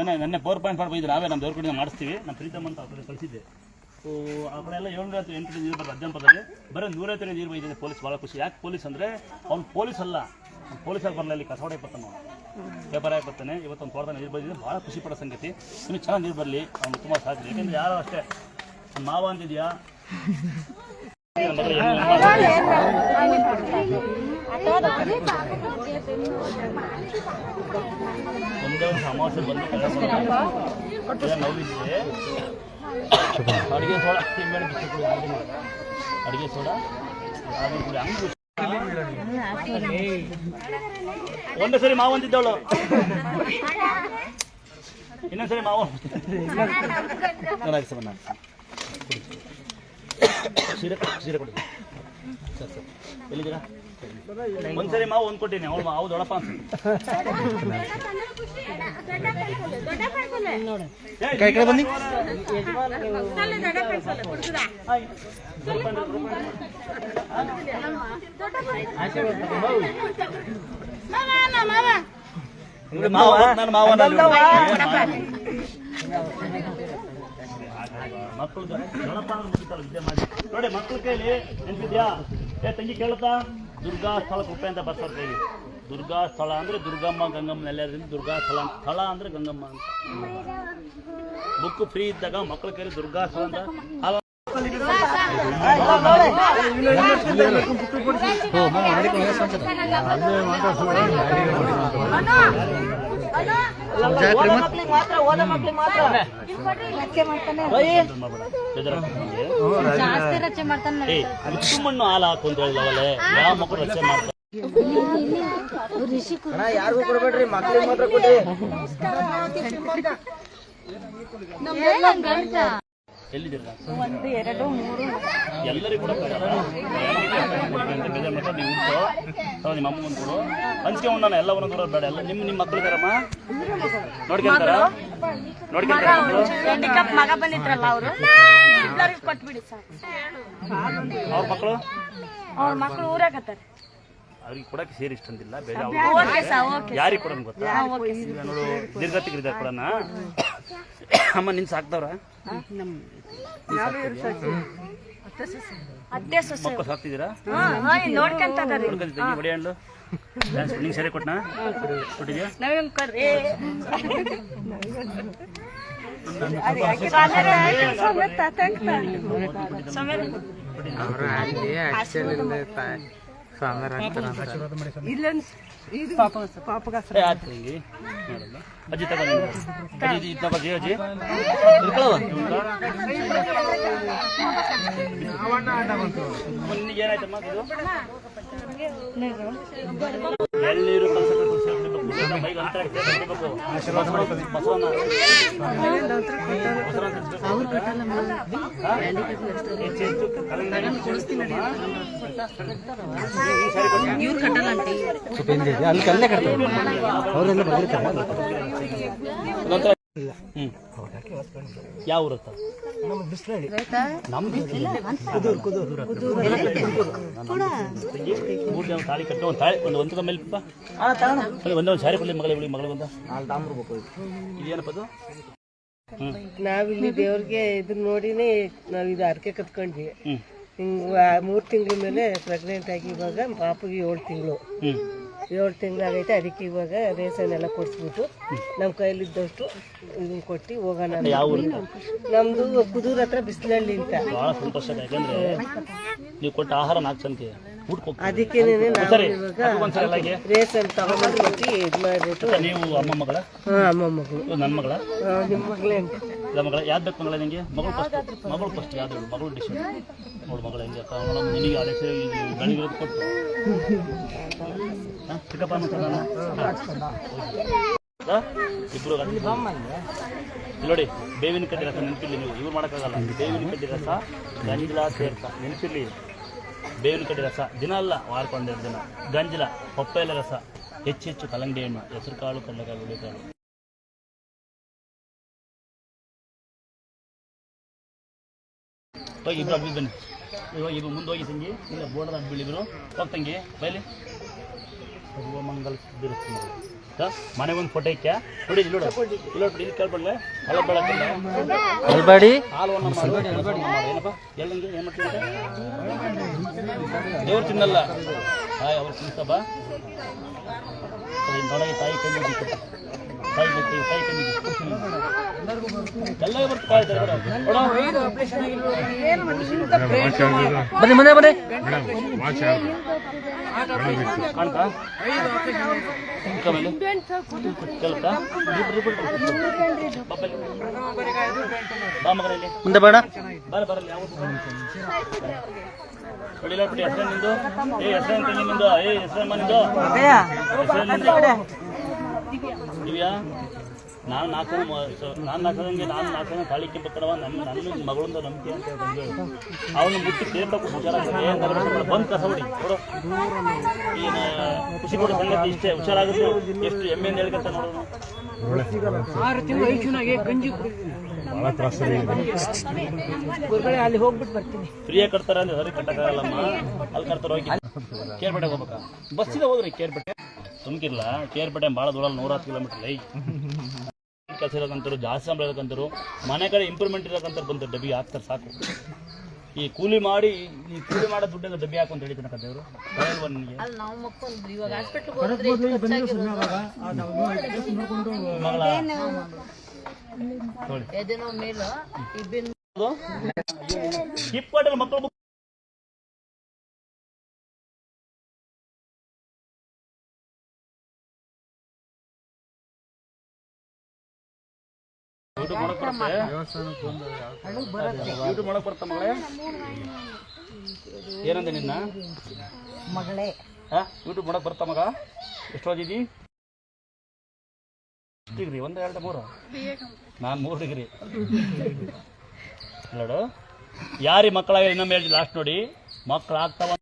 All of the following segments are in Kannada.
ನೆನ್ನೆ ನೆನ್ನೆ ಪವರ್ ಪಾಯಿಂಟ್ ಮಾಡ್ಬೋದು ನಾವೇ ನಮ್ಮ ದೇವ್ರ ಕಡೆಯಿಂದ ಮಾಡಿಸ್ತೀವಿ. ನಮ್ಮ ಪ್ರೀತಮ್ ಅಂತ ಅವ್ರಿಗೆ ಕಡೆ ಕಳಿಸಿದ್ದೆ. ಸೊ ಆ ಕಡೆ ಎಲ್ಲ ಏಳ್ನೂರ ಹತ್ತು ಎಂಟು ನೀರು ಬರ್ತದೆ ಅಜ್ಜಂಪದಲ್ಲಿ ಬರೀ ನೂರೈವತ್ತು ನೀರು ಬೈದಿದೆ ಪೊಲೀಸ್ ಭಾಳ ಖುಷಿ. ಯಾಕೆ ಪೊಲೀಸ್ ಅಂದರೆ ಅವ್ನು ಪೊಲೀಸ್ ಅಲ್ಲ. ಪೊಲೀಸ್ ಆಗಿ ಬರಲ್ಲ ಇಲ್ಲಿ ಕಸೋಡೆ ಬರ್ತಾನೆ ಅವನು. ಪೇಪರ್ ಆಗಿ ಬರ್ತಾನೆ ಇವತ್ತು ಒಂದು ತೋಟದ ನೀರು ಬಂದಿದೆ ಭಾಳ ಖುಷಿ ಪಡೋ ಸಂಗತಿ. ಇನ್ನು ಚೆನ್ನಾಗಿ ನೀರು ಬರಲಿ ಅವ್ನು ತುಂಬ ಸಾಕು ಯಾಕೆಂದ್ರೆ ಯಾರು ಅಷ್ಟೇ. ಮಾವ ಅಂತಿದೆಯಾ? ಒಂದೇ ಒಂದು ಅಮಾವಾಸ್ಯೆ ಬಂದು ನೋವಿದ್ರೆ ಅಡುಗೆ ಸೋಡಾ ತಿಂಬೇಡ ಬಿಸಿ ಅಡುಗೆ ಸೋಡಾ ಒಂದೇ ಸರಿ ಮಾವು ಅಂತಿದ್ದವಳು ಇನ್ನೊಂದ್ಸರಿ ಮಾವು ಸರ್ ನಾನು ಸೀರೆ ಸೀರೆ ಕೊಡಿ. Sir sir. ಎಲ್ಲಿದ್ದೀರಾ? ಒಂದ್ಸರಿ ಮಾವು ಒಂದ್ ಕೊಟ್ಟಿನಿ ಅವಳು ಮಾವು ದೊಡಪ್ಪ ಅಂತ ಕೈ ಕಡೆ ಬನ್ನಿ. ಮಾವ ನನ್ನ ಮಾವ ಮಕ್ಕಳು ನೋಡಿ ಮಕ್ಕಳ ಕೈಲಿ ನೆನ್ಪಿದ್ಯಾ? ಏ ತಂಗಿ ಕೇಳುತ್ತಾ? ದುರ್ಗಾ ಸ್ಥಳ ಕೃಪೆ ಅಂತ ಬರ್ತಾರೆ ಕೈಲಿ ದುರ್ಗಾ ಸ್ಥಳ ಅಂದ್ರೆ ದುರ್ಗಮ್ಮ ಗಂಗಮ್ಮ ನೆಲೆಯೋದ್ರಿಂದ ದುರ್ಗಾ ಸ್ಥಳ ಅಂತ. ಸ್ಥಳ ಅಂದ್ರೆ ಗಂಗಮ್ಮ ಅಂತ. ಬುಕ್ ಫ್ರೀ ಇದ್ದಾಗ ಮಕ್ಕಳ ಕೈಲಿ ದುರ್ಗಾ ಸ್ಥಳ ಅಂತ. ಅವ ಮಣ್ಣು ಹಾಲು ಹಾಕು ಅಂತ ಹೇಳಿದವಲ್ಲೇ ಯಾವ ಮಕ್ಕಳು ರಚನೆ ಮಾಡ್ತಾರೆ? ಯಾರಿಗೂ ಕೊಡ್ಬೇಡ್ರಿ ಮಕ್ಳಿಗೆ ಮಾತ್ರ ಕೊಡ್ರಿ ಒಂದು ಎರಡು ಮೂರು. ಎಲ್ಲರಿಗೂ ಕೂಡ ಬೇಜಾರು ಮಾಡ್ಕೊಂಡು ನೀವು ಅಥವಾ ನಿಮ್ಮ ಅಮ್ಮನ ಕೊಡು. ಎಲ್ಲ ಒಂದೊಂದು ಊರಲ್ಲಿ ಬೇಡ. ಎಲ್ಲ ನಿಮ್ಮ ನಿಮ್ಮ ಮಕ್ಕಳು ಇದಾರಮ್ಮ ನೋಡ್ಕೊಂತಾರ? ನೋಡ್ಕೊಂತಾರ ಮಕ್ಕಳು ಹ್ಯಾಂಡಿಕ್ಯಾಪ್ ಮಗ ಬಂದಿದ್ರಲ್ಲ ಅವರು? ಕೊಟ್ಬಿಡಿ ಅವ್ರ ಮಕ್ಕಳು ಅವ್ರ ಮಕ್ಳು ಊರಾಗತ್ತಾರೆ. ಅವ್ರಿಗೆ ಕೊಡಕ್ಕೆ ಸೇರಿ ಬೇಜಾರು ಯಾರಿಗೆ ಕೊಡೋಣ ಗೊತ್ತಾ? ನೋಡು ಕೊಡೋಣ ಅಮ್ಮ ನಿನ್ ಸಾಕ್ತವ್ರ ಮಕ್ಕಳು ಸಾಕ್ತಿದ್ದೀರಾ? ಹೊಡಿ ಹಣ್ಣು. ನಿಂಗೆ ಸರಿ ಕೊಟ್ನಾ? ಕೊಟ್ಟಿದ್ಯಾ? ನಾವೇನ್ ಅಜ್ಜಿ ತಗೊಂಡು ಅಜ್ಜಿ ಇದು ತಗೋ ಅಜ್ಜಿ. ನಿನಗೆ ಏನಾಯ್ತಮ್ಮ ಇದು? ಎಳ್ನೀರು ಕಲಸಕ್ಕೆ ಕುಡಿಸಿ ಕುಡಿಬೇಕು. ಮೈಗೆ ಅಂತರ ಇಟ್ಟು ಕುಡಿಬೇಕು. ಬಸವಣ್ಣ ಹೆಚ್ಚು ಕಲಂಗಡಿ ನಮ್ಮ ಕುದೂರು ಯಾವ ಊರು ಅಂತ? ನಮ್ದು ತಂಗಿ, ಮೂರ್ ಜನ ತಾಳಿ ಕಟ್ಟು ಒಂದು ತಾಳಿ ಒಂದು ಒಂದು ಮೇಲೆ ಬಾ. ಅಲ್ಲಿ ಒಂದೇ ಒಂದು ಸಾರಿ ಕೊಡ್ಲಿ ಮಗಳ ಬಿಡಿ ಮಗಳ ಬಂದ. ಇದೇನಪ್ಪ ಅದು? ನಾವಿಲ್ಲಿ ದೇವ್ರಿಗೆ ಇದನ್ನ ನೋಡಿನೇ ನಾವ್ ಇದು ಅರ್ಕೆ ಕತ್ಕೊಂಡ್ವಿ. ಹಿಂಗ್ ಮೂರು ತಿಂಗಳ ಮೇಲೆ ಪ್ರೆಗ್ನೆಂಟ್ ಆಗಿ ಇವಾಗ ಪಾಪಗೆ ಏಳು ತಿಂಗಳು. ಏಳು ತಿಂಗಳಾಗೈತೆ ಅದಕ್ಕೆ ಇವಾಗ ರೇಷನ್ ಎಲ್ಲ ಕೊಡಿಸ್ಬಿಟ್ಟು ನಮ್ಮ ಕೈಲಿದ್ದಷ್ಟು ಇದು ಕೊಟ್ಟು ಹೋಗೋಣ ನಮ್ಮದು ಕುದೂರ್ ಹತ್ರ ಬಿಸಿಲಳ್ಳಿ ಅಂತ. ಭಾಳ ಸಂತೋಷ. ಯಾಕಂದ್ರೆ ನೀವು ಕೊಟ್ಟ ಆಹಾರ ನಾಲ್ಕು ಜನಕ್ಕೆ ನಾವು ರೇಷನ್ ಇದು ಮಾಡಿಬಿಟ್ಟು. ಅಮ್ಮ ಮಗಳ? ಹಾಂ ಅಮ್ಮ ಮಗಳು. ಇವ್ರು ನನ್ನ ಮಗಳ? ನಿಮ್ಮ ಮಗಳೇ ಅಂತ. ಇಲ್ಲ ಮಗಳ ಯಾವ್ದು ಬೇಕು ಮಗಳ ನಿಂಗೆ? ಮಗಳು ಫಸ್ಟ್ ಮಗಳು ಫಸ್ಟ್ ಯಾವ್ದು ಮಗಳು ಡಿಶ್ ನೋಡು ಮಗಳ ಹೆಂಗೆ ನಿನಗೆ ಕೊಟ್ಟು. ಚಿಕ್ಕಪ್ಪ ನೋಡಿ ಬೇವಿನ ಕಡ್ಡಿ ರಸ ನೆನಪಿರ್ಲಿ ನೀವು. ಇವ್ರು ಮಾಡಕ್ಕಾಗಲ್ಲ. ಬೇವಿನ ಕಡ್ಡಿ ರಸ ಗಂಜಲ ಸೇರ್ತ. ನೆನಪಿರ್ಲಿ. ಬೇವಿನ ಕಡೆ ರಸ, ದಿನ ಅಲ್ಲ ವಾರಕ್ಕೊಂದೆರಡು ದಿನ. ಗಂಜಲ ಪಪ್ಪಾಯಲ ರಸ, ಹೆಚ್ಚು ಹೆಚ್ಚು ಕಲಂಗಡಿ ಹಣ್ಣು ಹೆಸರು ಕಾಳು ಕಡಲೆಕಾಳು ಹುಳಿಕಾಳು. ಹೋಗಿ ಅಬ್ಬಿ ಬನ್ನಿ. ಇವಾಗ ಇಬ್ಬರು ಮುಂದೆ ಹೋಗಿ ತಂಗಿ, ಇಲ್ಲ ಬೋರ್ಡರ್ ಅಬ್ಬಿ ಇಬ್ರು ಹೋಗಿ ತಂಗಿ, ಬೈಲಿ. ಸರ್ವಮಂಗಲ ಸಿದ್ಧಿರಸ್ತು ಒಂದು ಫೋಟೋ ಇಕ್ಕ ನೋಡಿ ಇಲ್ಲಿ ನೋಡು. ಇಲ್ಲಿ ನೋಡಿ ಇಲ್ಲಿ ಕೇಳ್ಬಡ್ಲೆ ಅಲ್ಲ ಬೆಳಕಲ್ಲ ಅಲ್ಬಾಡಿ. ಹಾಲುವನ್ನು ಮಾಡು ಏನಪ್ಪ? ಹೇಳಂಗೆ ಏನು ಮಾಡ್ತಿದ್ದೆ ದೇವ್ರು ತಿನ್ನಲ್ಲ. ಹಾಯ್ ಅವ್ರು ತಿನ್ಸ ಬಾ ನೋಡಗೆ ತಾಯಿ ಬಿಟ್ಟು ಬನ್ನಿ ಮುಂದೆ ಬನ್ನಿ ಮುಂದೆ ಬೇಡ ಬಿಡಿ ಹೆಸರು ನಿಂದು ಏ ಹೆಸರು ಅಂತ ನಿಂದು ಏ ಹೆಸರಮ್ಮ ನಿಂದು ಹೆಸರು ನಿಂದು ದಿವ್ಯಾ? ನಾನು ನಾಲ್ಕು ನಾನು ನಾಲ್ಕದಂಗೆ ನಾನು ನಾಲ್ಕು ತಾಳಿ ಕೆಂಪಕ್ಕಡವ ನನ್ನ ನನ್ನ ಮಗಳಿಂದ ನಂಬಿಕೆ ಅಂತ ಬಂದು ಅವನು ಮುಟ್ಟಿ ಸೇರ್ಬೇಕು ಹುಷಾರಾಗ್ತದೆ ಏನು ಬಂದು ಕಸ ಹೊಡಿ ಕೊಡು. ಏನು ಖುಷಿ ಕೊಡೋ ಸಂಗತಿ ಇಷ್ಟೇ ಹುಷಾರಾಗುತ್ತೆ. ಎಷ್ಟು ಎಮ್ಮೆ ಹೇಳ್ಕಂತ ನೋಡೋಣ ಅಲ್ಲಿ ಹೋಗ್ಬಿಟ್ಟು ಬರ್ತೀನಿ. ಫ್ರೀಯಾಗಿ ಕಟ್ತಾರೆ ಅಂದ್ರೆ ಸರಿ ಕಟ್ಟಕ್ಕಾಗಲ್ಲಮ್ಮ. ಅಲ್ಲಿ ಕಟ್ತಾರ ಹೋಗಿ. ಕೇರ್ಪೇಟೆಗೆ ಹೋಗ್ಬೇಕಾ? ಬಸ್ಸಿಗೆ ಹೋದ್ರಿ ಕೇರ್ಪೇಟೆ. ಸುಮ್ಕಿರ್ಲ? ಕೇರ್ಪೇಟೆ ಭಾಳ ದೂರ ನೂರ ಹತ್ತು ಕಿಲೋಮೀಟರ್ ಐ ಕೆಲಸ ಇರೋಕಂತರು ಜಾಸ್ತಿ ಸಂಬಳ ಇರೋಕಂತರು ಮನೆ ಕಡೆ ಇಂಪ್ರೂವ್ಮೆಂಟ್ ಇರೋಕಂತಾರೆ ಬಂದು ಡಬ್ಬಿ ಹಾಕ್ತಾರೆ ಸಾಕು. ಈ ಕೂಲಿ ಮಾಡಿ ಈ ಕೂಲಿ ಮಾಡೋ ದುಡ್ಡಿಂದ ಡಬ್ಬಿ ಹಾಕು ಅಂತ ಹೇಳಿದ್ದಾನೆ ದೇವರು. ಬರಲ್ವ ಮಕ್ಕಳು ಯೂಟ್ಯೂಬ್ ಮಾಡಕ್ ಬರುತ್ತೆ? ಯೂಟ್ಯೂಬ್ ಮಾಡಕ್ ಬರುತ್ತ ಮಗಳೇ? ಏನಂದೆ ನಿನ್ನ? ಮಗಳೇ. ಹಾ? ಯೂಟ್ಯೂಬ್ ಮಾಡಕ್ ಬರ್ತಾ ಮಗ? ಎಷ್ಟು ಓದಿದಿ? ಡಿಗ್ರಿ? ಒಂದು ಎರಡು ಮೂರು? ನಾನು ಮೂರು ಡಿಗ್ರಿ. ನೋಡು. ಯಾರಿ ಮಕ್ಕಳಾಗ ಇನ್ನೊಮ್ಮೆ ಹೇಳಿ ಲಾಸ್ಟ್ ನೋಡಿ. ಮಕ್ಕಳು ಆಗ್ತಾವ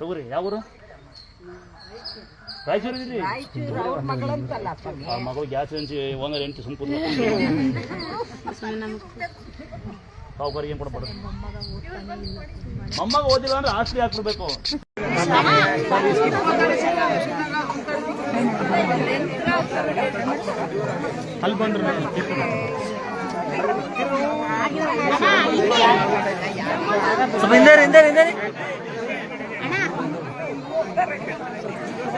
ತಗೋರಿ ಯಾವ ಊರು ರಾಯಚೂರು ಇದ್ರಿ ಆ ಮಗಳು ಗ್ಯಾಸ್ ಏಜೆನ್ಸಿ ಒಂದರ ಎಂಟು ಸುಮ್ ಕೂತ್ಕೊಂಡು ಸಾವುಕಾರಿಗೆ ಏನು ಕೊಡ್ಬಾರ್ದು ಮೊಮ್ಮಗ ಓದಿಲ್ಲ ಅಂದ್ರೆ ಆಸ್ತಿ ಹಾಕ್ಬಿಡ್ಬೇಕು. ಅಲ್ಲಿ ಬಂದ್ರೆ ಸ್ವಲ್ಪ ಹಿಂದೆ ಹಿಂದೆ ಹಿಂದೆ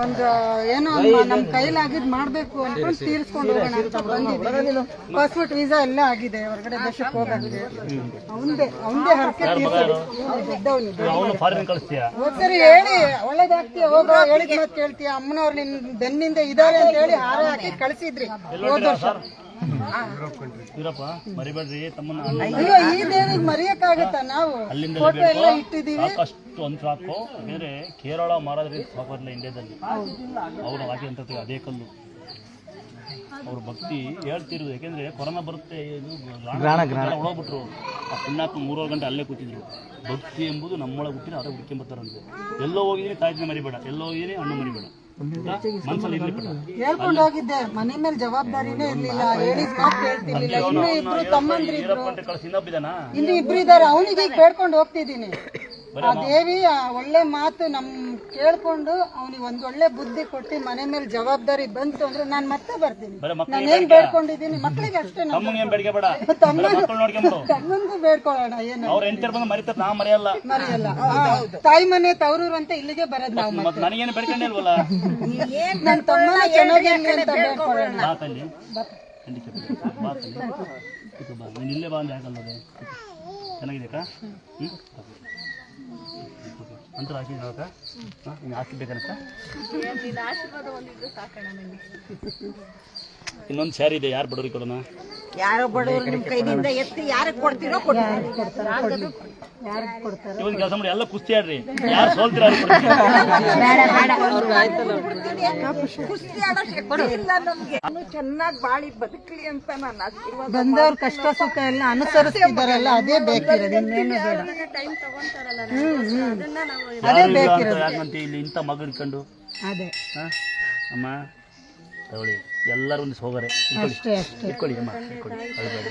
ಒಂದು ಏನೋ ನಮ್ ಕೈಲಿ ಕೈಲಾಗಿದ್ ಮಾಡ್ಬೇಕು ಅನ್ಕೊಂಡು ತೀರ್ಸ್ಕೊಂಡು ಹೋಗೋಣ ಅಂತ ಬಂದಿದ್ದೀವಿ. ಪಾಸ್ಪೋರ್ಟ್ ವೀಸಾ ಎಲ್ಲ ಆಗಿದೆ ಹೊರಗಡೆ ದೇಶಕ್ಕೆ ಹೋಗಕ್ಕೆ. ಅವಂದೇ ಅವಂದೇ ಹರಕೆ ಹೋಗ್ತಾರೆ ಹೇಳಿ ಒಳ್ಳೇದಾಗ್ತೀಯ? ಹೋಗೋ ಹೇಳಿದ್ ಮಾತು ಕೇಳ್ತೀಯ? ಅಮ್ಮನವ್ರು ನಿನ್ ಬೆನ್ನಿಂದ ಇದಾರೆ ಅಂತ ಹೇಳಿ ಹಾರ ಹಾಕಿ ಕಳಿಸಿದ್ರಿ. ಹೋದ ವರ್ಷ. ಇರಪ್ಪ ಮರಿಬೇಡ್ರಿ ತಮ್ಮನ್ನ ಅಯ್ಯೋ ಈ ದೇವಿಗೆ ಮರೆಯಕ್ಕಾಗತ್ತ ನಾವು? ಅಲ್ಲಿಂದ ಫೋಟೋ ಎಲ್ಲ ಇಟ್ಟಿದ್ದೀವಿ. ಸಾಕಷ್ಟು ಒಂದು ಸಾಕು. ಯಾಕಂದ್ರೆ ಕೇರಳ ಮಾರಾದ್ರಿ ಸಾಕೋದಿಲ್ಲ ಇಂಡಿಯಾದಲ್ಲಿ. ಅವರು ಹಾಕಿ ಅಂತ ಅದೇ ಕಲ್ಲು. ಅವ್ರ ಭಕ್ತಿ ಹೇಳ್ತಿರೋದು. ಯಾಕೆಂದ್ರೆ ಕೊರೋನಾ ಬರುತ್ತೆ ಇದು ಒಳಗ್ಬಿಟ್ರು ಆ ಪುಣ್ಯಾತ್ಮ ಮೂರುವರೆ ಗಂಟೆ ಅಲ್ಲೇ ಕೂತಿದ್ರು. ಭಕ್ತಿ ಎಂಬುದು ನಮ್ಮೊಳಗೆ ಹುಟ್ಟಿನ ಅವರೇ ಹುಡ್ಕೊಂಬರ್ತಾರಂತೆ ಎಲ್ಲೋ ಹೋಗಿದ್ದೀನಿ ತಾಯಿನ ಮರಿಬೇಡ ಎಲ್ಲೋ ಹೋಗಿದ್ದೀನಿ ಹಣ್ಣು ಮರಿಬೇಡ. ಆಯ್ತಾ? ಮನ್ಸಲ್ಲಿ ಇರ್ಲಿ ಹೇಳ್ಕೊಂಡು ಹೋಗಿದ್ದೆ. ಮನೆ ಮೇಲೆ ಜವಾಬ್ದಾರಿನೇ ಇರ್ಲಿಲ್ಲ. ಹೇಳಿದ ಮಾತು ಕೇಳ್ತಿರ್ಲಿಲ್ಲ ಇನ್ನು ಇಬ್ರು ಇನ್ನೊಬ್ಬಿದಾನಾ ಇನ್ನು ಇಬ್ರು ಇದಾರೆ ಅವನಿಗೆ ಕೇಳ್ಕೊಂಡು ಹೋಗ್ತಿದ್ದೀನಿ. ಆ ದೇವಿ ಒಳ್ಳೆ ಮಾತು ನಮ್ ಕೇಳ್ಕೊಂಡು ಅವನಿಗೆ ಒಂದ್ ಒಳ್ಳೆ ಬುದ್ಧಿ ಕೊಟ್ಟು ಮನೆ ಮೇಲೆ ಜವಾಬ್ದಾರಿ ಬಂತು ಅಂದ್ರೆ ನಾನು ಮತ್ತೆ ಬರ್ತೀನಿ. ನಾನು ಏನ್ ಬೇಡ್ಕೊಂಡಿದ್ದೀನಿ? ಮಕ್ಕಳಿಗೆ ಅಷ್ಟೇ ತಮ್ಮನ್ಗೂ ಬೇಡ್ಕೊಳ್ಳೋಣ ಏನು? ಬಂದು ಮರಿತ ನಾ ಮರೆಯಲ್ಲ. ಮರಿಯಲ್ಲ. ತಾಯಿ ಮನೆ ತವರೂರು ಅಂತ ಇಲ್ಲಿಗೆ ಬರೋದ್ ನಾವು ನನ್ನ ತಮ್ಮನ ಚೆನ್ನಾಗಿರ್ಲಿ ಅಂತ ಬೇಡ್ಕೊಳ್ಳೋಣ. ಇಲ್ಲೇ ಬಾ ಅಂದ್ರೆ ಚೆನ್ನಾಗಿದೆ ಅಕ್ಕ ಹ್ಞೂ ಅಂತೂ ಹಾಕಿ ನೋಡಕ ಹಾಂ ಇನ್ನು ಹಾಕಿ ಬೇಕನಕ್ಕ? ಆಶೀರ್ವಾದ ಒಂದಿದ್ರೆ ಸಾಕಣ ನನಗೆ ಇನ್ನೊಂದು ಸ್ಯಾರಿ ಇದೆ ಯಾರು ಬಡವ್ರಿಗೆ ಕೊಡೋಣ? ಯಾರೋ ಬಡವರು ನಿಮ್ಮ ಕೈಯಿಂದ ಎತ್ತಿ ಯಾರಿಗೆ ಕೊಡ್ತೀರೋ ಕೊಡ್ತಾರೆ. ಇವನ್ ಕೆಲಸ ಮಾಡಿ ಎಲ್ಲ ಕುಸ್ತಿ ಆಡ್ರಿ. ಯಾರು ಸೋಲ್ತೀರ ಚೆನ್ನಾಗಿ ಬಾಳಿ ಬದುಕಲಿ ಅಂತ ನಾನು ಆಶೀರ್ವಾದ ಬಂದವ್ರ ಕಷ್ಟ ಸುಖ ಎಲ್ಲ ಅನುಸರಿಸ್ತಿದ್ದಾರಲ್ಲ ಅದೇ ಬೇಕಿರೋದು ಇನ್ನೇನು ಬೇಡ. ಯಾರು ಇಲ್ಲ ಅಂತ ಯಾಕಂತ ಇಲ್ಲಿ ಇಂಥ ಮಗನ್ ಕಂಡು? ಅದೇ. ಹಾ? ಅಮ್ಮ ತಗೊಳ್ಳಿ. ಎಲ್ಲರೂ ಒಂದು ಹೋಗರೆ ಇಟ್ಕೊಳ್ಳಿ ಅಷ್ಟೇ ಅಷ್ಟೇ. ಇಟ್ಕೊಳ್ಳಿ ಅಮ್ಮ ಇಟ್ಕೊಳ್ಳಿ ಅಳ್ಬೇಡಿ.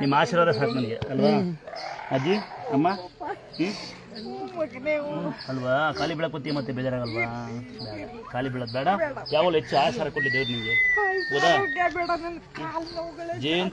ನಿಮ್ಮ ಆಶೀರ್ವಾದ ಸಾಕು ನನಗೆ ಅಲ್ವಾ? ಅಜ್ಜಿ ಅಮ್ಮ ಹ್ಞೂ ಅಲ್ವಾ? ಖಾಲಿ ಬೀಳಕ್ ಕೂತಿ ಮತ್ತೆ ಬೇಜಾರಾಗಲ್ವಾ? ಬೇಡ. ಖಾಲಿ ಬೀಳೋದು ಬೇಡ. ಯಾವಾಗಲೂ ಹೆಚ್ಚು ಆಶಾರ ಕೊಟ್ಟಿದ್ದೇವ್ರು ದೇವ್ರು ನಿಮಗೆ ಹೌದಾ? ಬೇಡ ನನ್ ಕಾಲ್ ನೋವುಗಳೇ ಜೇನ್